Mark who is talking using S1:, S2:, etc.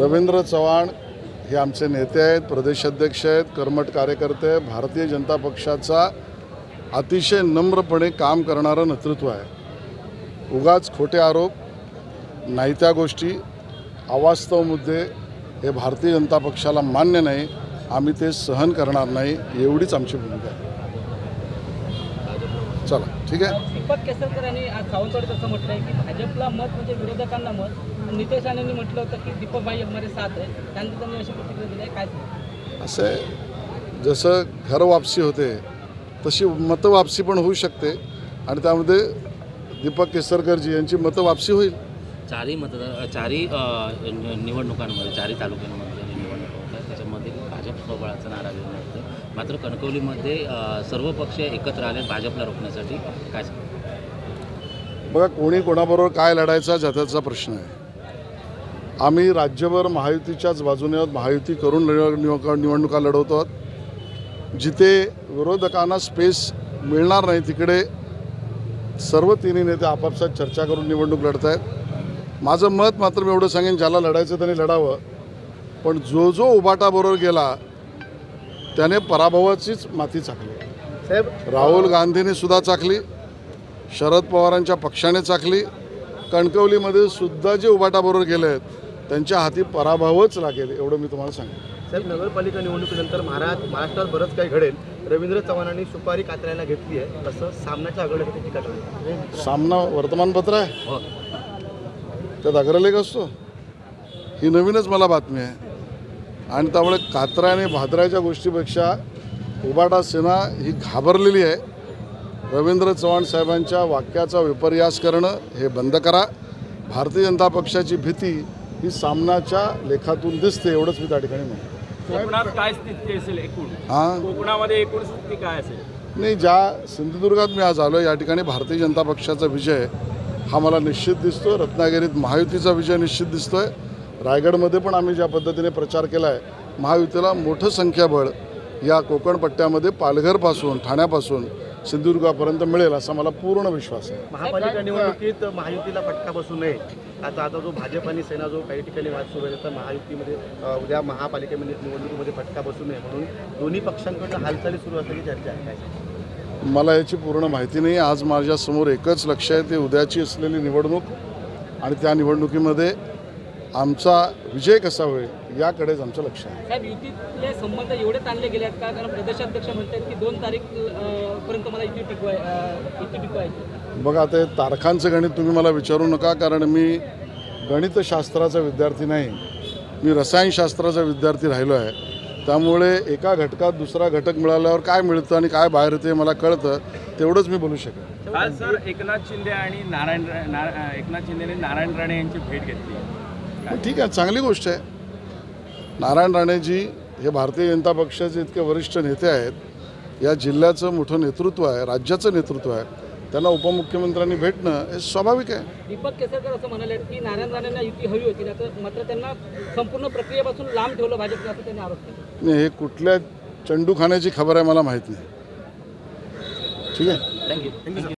S1: रवींद्र चव्हाण हे आमचे नेते आहेत प्रदेशाध्यक्ष आहेत कर्मठ कार्यकर्ते भारतीय जनता पक्षाचा अतिशय नम्रपणे काम करणारं नेतृत्व आहे. उगाच खोटे आरोप नाही त्या गोष्टी अवास्तव मुद्दे हे भारतीय जनता पक्षाला मान्य नाही. आम्ही ते सहन करणार नाही. एवढीच आमची भूमिका आहे. चला ठीक आहे?
S2: दीपक केसरकर यांनी आज सावंतवाडीत असं म्हटलं आहे की भाजपला मत म्हणजे विरोधकांना मत. नितेश राणेंनी म्हटलं होतं की दीपक भाई हमारे साथ आहे त्यानंतर त्यांनी अशी प्रतिक्रिया दिली आहे. काय?
S1: असे जसं घर वापसी होते तशी मतवापसी पण होऊ शकते. आणि त्यामध्ये दीपक केसरकरजी यांची मतवापसी होईल.
S3: चारही मतदार चारही अ, नि- निवडणुकांमध्ये चारही तालुक्यांमध्ये जे निवडणुका होतात त्याच्यामध्ये भाजप स्वबळाचा नारा घेऊन होता मात्र कणकवलीमध्ये सर्व पक्ष एकत्र आले भाजपला रोखण्यासाठी. काय
S1: बघा कोणी कोणाबरोबर काय लढायचा ज्याचा प्रश्न आहे. आम्ही राज्यभर महायुतीच्याच बाजूने आहोत. महायुती करून निव- निवडणुका लढवतो आहोत. जिथे विरोधकांना स्पेस मिळणार नाही तिकडे सर्व तिन्ही नेते आपापसात चर्चा करून निवडणूक लढत आहेत माझं मत मात्र मी एवढं सांगेन ज्याला लढायचं त्याने लढावं. पण जो जो उबाटाबरोबर गेला त्याने पराभवाचीच माती चाकली.
S4: साहेब
S1: राहुल गांधींनी सुद्धा चाकली शरद पवारांच्या पक्षाने चाकली कणकवलीमध्ये सुद्धा जे उबाटाबरोबर गेले आहेत त्यांच्या हाती पराभवच लागेल एवढं मी तुम्हाला सांगेन.
S4: साहेब नगरपालिका निवडणुकीनंतर महाराज महाराष्ट्रात बरंच काही घडेल. रवींद्र चव्हाणांनी सुपारी कातरायला घेतली आहे. तसं सामनाच्या आघाडीसाठी टीका
S1: सामना वर्तमानपत्र आहे.
S3: हो.
S1: त्यात अग्रलेख असतो. ही नवीनच मला बातमी आहे. आणि त्यामुळे कात्रा आणि भाद्राच्या गोष्टीपेक्षा उबाटा सेना ही घाबरलेली आहे. रवींद्र चव्हाण साहेबांच्या वाक्याचा विपर्यास करणं हे बंद करा. भारतीय जनता पक्षाची भीती ही सामनाच्या लेखातून दिसते एवढंच मी त्या ठिकाणी म्हणतो.
S5: कोकणात काय स्थिती असेल एकूण?
S1: हां?
S5: कोकणामध्ये एकूण स्थिती काय असेल?
S1: नाही ज्या सिंधुदुर्गात मी आज आलो या ठिकाणी भारतीय जनता पक्षाचा विजय हा मला निश्चित दिसतो रत्नागिरीत महायुतीचा विजय निश्चित दिसतोय. रायगडमध्ये पण आम्ही ज्या पद्धतीने प्रचार केला आहे महायुतीला मोठं संख्याबळ या कोकण पट्ट्यामध्ये पालघरपासून ठाण्यापासून सिंधुदुर्गापर्यंत मिळेल असा मला पूर्ण विश्वास आहे.
S4: महापालिका निवडणुकीत महायुतीला फटका बसू नये. आता आता जो भाजप आणि सेना जो काही ठिकाणी वाद सुरू आहे तर महायुतीमध्ये उद्या महापालिकेमध्ये निवडणुकीमध्ये फटका बसू नये म्हणून दोन्ही पक्षांकडून हालचाली सुरू असल्याची चर्चा आहे. काय
S1: मला याची पूर्ण माहिती नाही. आज माझ्यासमोर एकच लक्ष आहे ते उद्याची असलेली निवडणूक आणि त्या निवडणुकीमध्ये आमचा विजय कसा होईल याकडेच आमचं लक्ष आहे.
S2: साहेब युतीतले संबंध एवढे ताणले गेले आहेत का? कारण प्रदेशाध्यक्ष म्हणतात की दोन तारीख अं, पर्यंत मला युती टिकवाय अं, युती टिकवायची
S1: बघा आता तारखांचं गणित तुम्ही मला विचारू नका कारण मी गणितशास्त्राचा विद्यार्थी नाही. मी रसायनशास्त्राचा विद्यार्थी राहिलो आहे. त्यामुळे एका घटकात दुसरा घटक मिळाल्यावर काय मिळतं आणि काय बाहेर येते मला कळतं तेवढंच मी बोलू शकेन
S5: सर एकनाथ शिंदे आणि नारायण एकनाथ शिंदेने नारायण राणे यांची भेट घेतली.
S1: ठीक आहे चांगली गोष्ट आहे. नारायण राणेजी हे भारतीय जनता पक्षाचे इतके वरिष्ठ नेते आहेत. या जिल्ह्याचं मोठं नेतृत्व आहे राज्याचं नेतृत्व आहे. त्यांना उपमुख्यमंत्र्यांनी भेटणं हे स्वाभाविक आहे.
S2: दीपक केसरकर असं म्हणाले की नारायण राणेंना युती हवी होती मात्र मात्र त्यांना संपूर्ण प्रक्रियेपासून लांब ठेवलं भाजपने असं त्यांनी आरोप केला.
S1: नाही हे कुठल्या चंडू खाण्याची खबर आहे मला माहीत नाही. ठीक आहे?
S3: थँक्यू